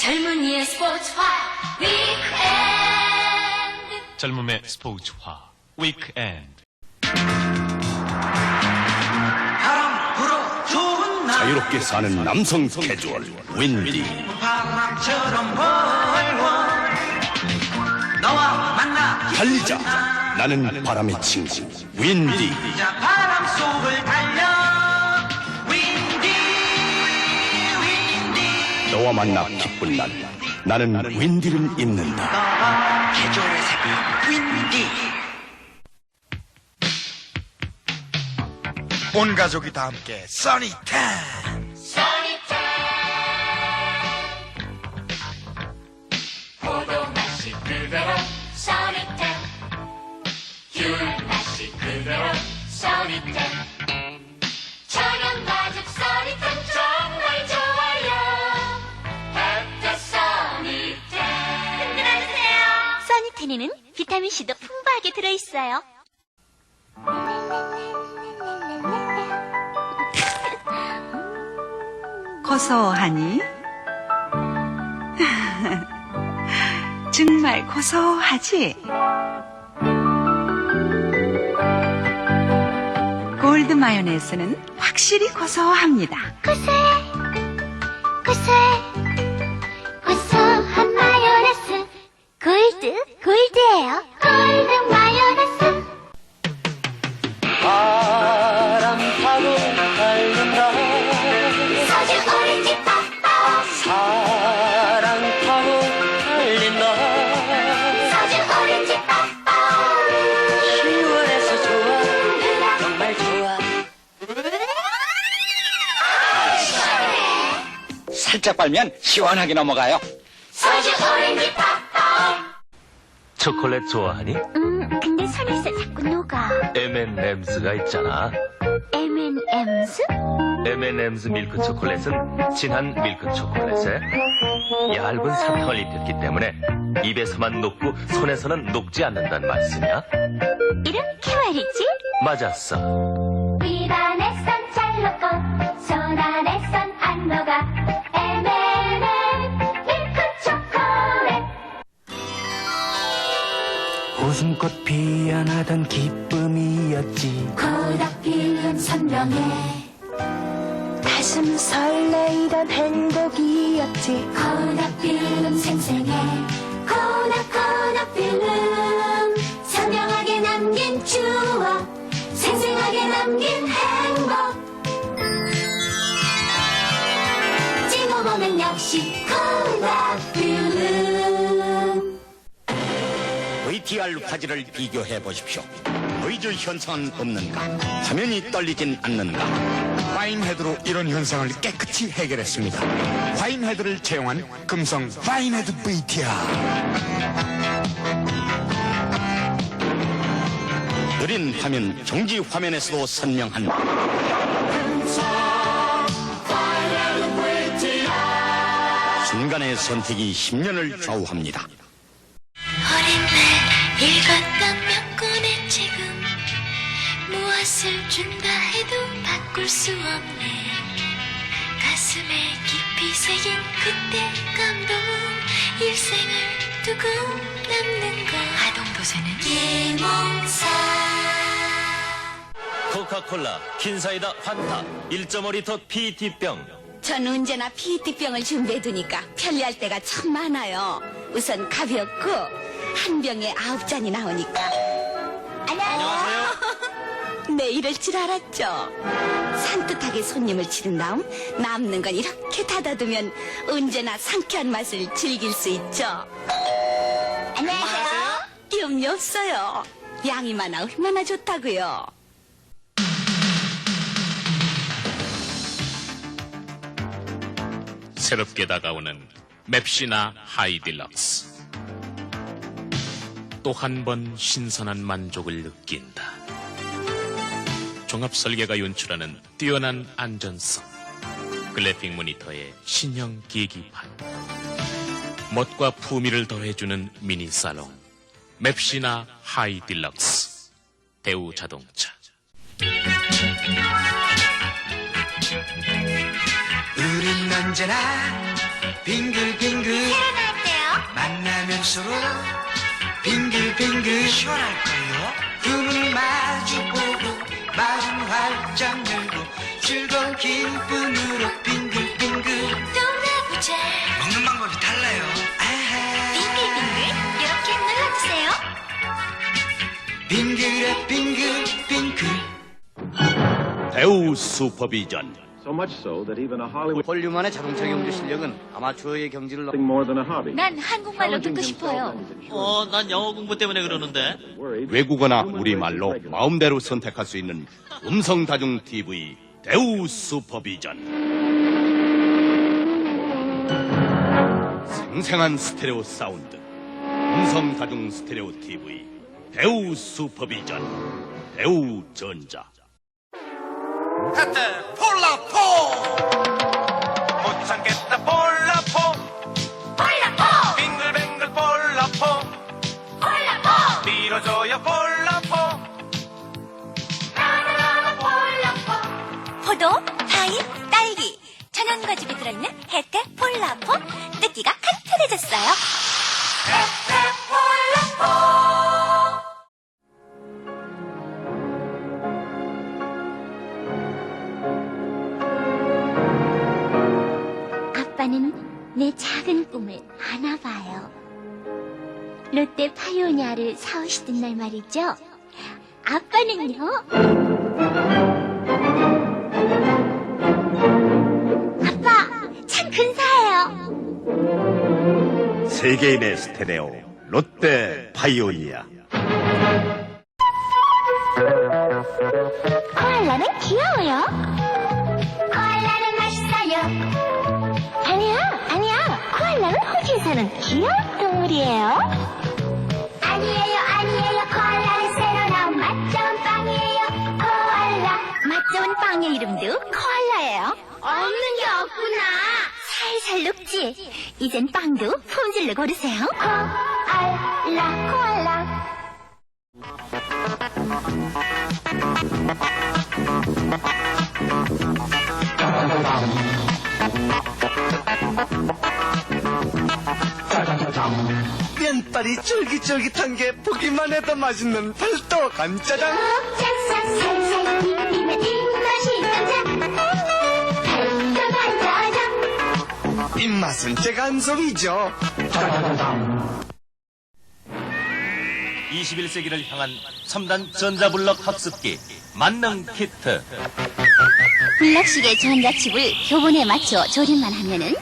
젊은이의 스포츠화 위크엔드. 젊음의 스포츠화 위크엔드. 바람 불어 좋은 날. 자유롭게 사는 남성 캐주얼 윈디. 바람처럼 월월. 너와 만나 달리자. 나는 바람의 친구 윈디. 바람 속을 달려. 너와 만나 기쁜 날. 나는 윈디를 잇는다. 너와 계절의 색이 윈디. 온 가족이 다 함께 써니텐. 포도 맛이 그대로 비타민C도 풍부하게 들어있어요. 고소하니? 정말 고소하지? 골드 마요네즈는 확실히 고소합니다. 고소해, 고소해, 살짝 빨면 시원하게 넘어가요 소주 오렌지 뽀뽀. 초콜릿 좋아하니? 음, 근데 손에서 자꾸 녹아. M&Ms가 있잖아. M&M's? M&M's 밀크 초콜릿은 진한 밀크 초콜릿에 얇은 사탕을 입혔기 때문에 입에서만 녹고 손에서는 녹지 않는단 말씀이야. 이렇게 말이지? 맞았어. 입 안에선 잘 녹고 웃음꽃 피어나던 기쁨이었지. 고dak 필름 선명해. 가슴 설레이던 행복이었지. 고dak 필름 생생해. 고dak 고dak 필름 선명하게 남긴 추억. 생생하게 남긴 행복. 찍어보면 역시 고dak 필름 VTR 화질을 비교해 보십시오. 노이즈 현상은 없는가? 화면이 떨리진 않는가? 파인헤드로 이런 현상을 깨끗이 해결했습니다. 파인헤드를 채용한 금성 파인헤드 VTR 느린 화면 정지 화면에서도 선명한 순간의 선택이 10년을 좌우합니다 읽었던 명권의 지금. 무엇을 준다 해도 바꿀 수 없네. 가슴에 깊이 새긴 그때 감동은 일생을 두고 남는 것. 하동도세는? 예몽사. 코카콜라, 킨사이다, 환타, 1.5리터 PET병. 전 언제나 PET병을 준비해두니까 편리할 때가 참 많아요. 우선 가볍고 한 병에 아홉 잔이 나오니까. 안녕하세요. 네, 이럴 줄 알았죠. 산뜻하게 손님을 치른 다음 남는 건 이렇게 닫아두면 언제나 상쾌한 맛을 즐길 수 있죠. 안녕하세요. 끼움이 없어요. 양이 많아 얼마나 좋다고요. 새롭게 다가오는 맵시나 하이딜럭스. 또 한 번 신선한 만족을 느낀다. 종합 설계가 연출하는 뛰어난 안전성. 글래픽 모니터의 신형 계기판. 멋과 품위를 더해주는 미니 살롱. 맵시나 하이 딜럭스. 대우 자동차. 우린 언제나 빙글빙글 만나면 서로 빙글빙글 빙글 시원할걸요? 두 눈을 마주보고 마음 활짝 열고 즐거운 기쁨으로 빙글빙글. 떠나보자 먹는 방법이 달라요. 아하. 빙글빙글 이렇게 눌러주세요. 빙글에 빙글빙글. 대우 슈퍼비전 So much so that even a Hollywood 폴류만의 자동차 경주 실력은 아마추어의 경지를 넘 thing more than a hobby. 난 한국말로 듣고 싶어요 어, 난 영어 공부 때문에 그러는데. Worried. 외국어나 우리말로 마음대로 선택할 수 있는 음성 다중 TV 대우 슈퍼비전 생생한 스테레오 사운드 음성 다중 스테레오 TV 대우 슈퍼비전 대우 전자 하트 폴라포! 못 참겠다 폴라포! 콜라포! 빙글빙글 폴라포! 콜라포! 밀어줘요 폴라포! 포도, 과일, 딸기. 천연 과즙이 들어있는 혜태 폴라포. 뜯기가 칸칸해졌어요 내 작은 꿈을 아나 봐요. 롯데 파이오니아를 사오시던 날 말이죠. 아빠는요? 아빠, 참 근사해요. 세계인의 스테레오 롯데 파이오니아 코알라는 귀여워요. 사는 귀여운 동물이에요. 아니에요, 아니에요. 코알라는 새로 나온 맛 좋은 빵이에요. 코알라. 맛 좋은 빵의 이름도 코알라예요 없는 게 없구나. 살살 녹지 이젠 빵도 품질로 고르세요 코알라, 코알라. 면발이 쫄깃쫄깃한 게 보기만 해도 맛있는 팔도 간짜장. 비비면 입맛이 짜장. 입맛은 제가 한 소리죠 21세기를 향한 첨단 전자블럭 학습기 만능 키트. 블럭식의 전자칩을 교본에 맞춰 조립만 하면은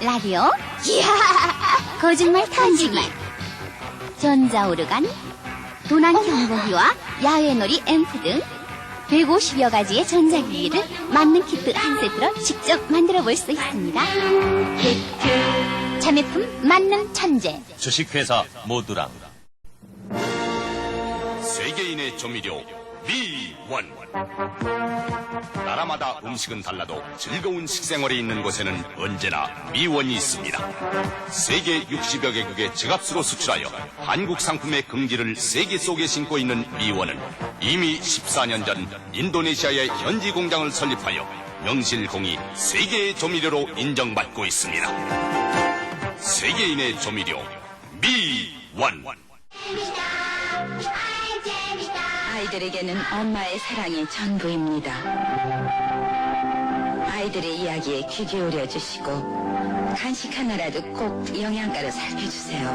라디오, 이야, 거짓말 탐지기, 전자오르간, 도난 경보기와 야외놀이 앰프 등 150여 가지의 전자기기를 만능 키트 한 세트로 직접 만들어 볼 수 있습니다. 자매품 만능 천재. 주식회사 모두랑. 세계인의 조미료 미원. 나라마다 음식은 달라도 즐거운 식생활이 있는 곳에는 언제나 미원이 있습니다. 세계 60여 개국의 지갑수로 수출하여 한국 상품의 긍지를 세계 속에 신고 있는 미원은 이미 14년 전 인도네시아의 현지 공장을 설립하여 명실공히 세계의 조미료로 인정받고 있습니다. 세계인의 조미료 미원 아이들에게는 엄마의 사랑이 전부입니다. 아이들의 이야기에 귀 기울여 주시고 간식 하나라도 꼭 영양가로 살펴주세요.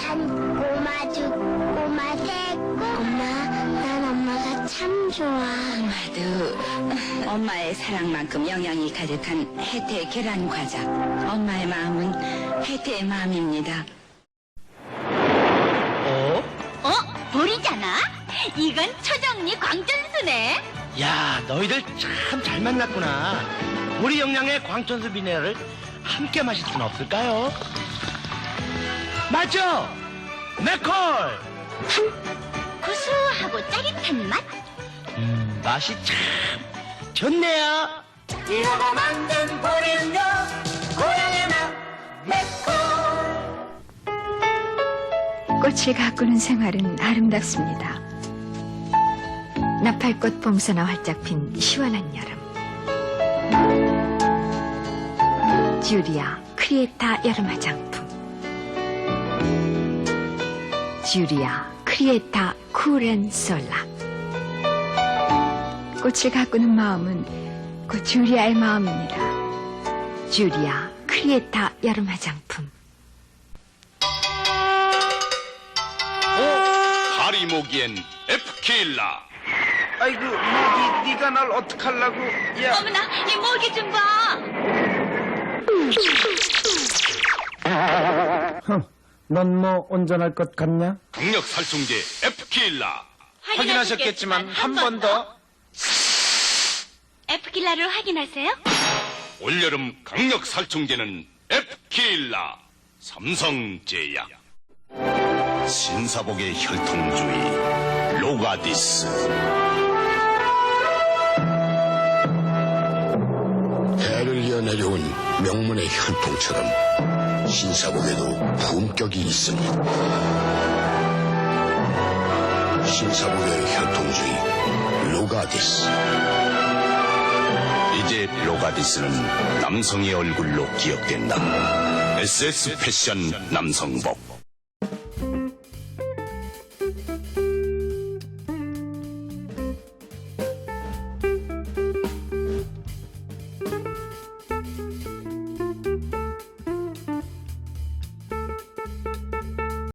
한 꼬마 두 꼬마 세 꼬마 난 엄마가 참 좋아 엄마도 엄마의 사랑만큼 영양이 가득한 혜태 계란 과자. 엄마의 마음은 혜태의 마음입니다. 돌이잖아? 이건 초정리 광전수네 야, 너희들 참 잘 만났구나. 우리 영양의 광천수 비네를 함께 마실 수는 없을까요? 맞죠? 네콜! 구수하고 짜릿한 맛 음, 맛이 참 좋네요. 이러고 만든 보리음료 고향의 맛 꽃을 가꾸는 생활은 아름답습니다. 나팔꽃 봉사나 활짝 핀 시원한 여름. 주리아 크리에타 여름 화장품. 주리아 크리에타 쿠렌솔라 꽃을 가꾸는 마음은 곧 주리아의 마음입니다. 주리아 크리에타 여름 화장품 파리 모기엔 에프킬라. 아이고 모기 네가 날 어떡하려고 야 어머나, 이 모기 좀 봐. 넌 뭐 온전할 것 같냐? 강력 살충제 에프킬라. 확인하셨겠지만 한 번 더. 에프킬라를 확인하세요. 올여름 강력 살충제는 에프킬라. 삼성제약. 신사복의 혈통주의 로가디스. 해를 이어 내려온 명문의 혈통처럼 신사복에도 품격이 있습니다. 신사복의 혈통주의 로가디스 이제 로가디스는 남성의 얼굴로 기억된다. SS 패션 남성복.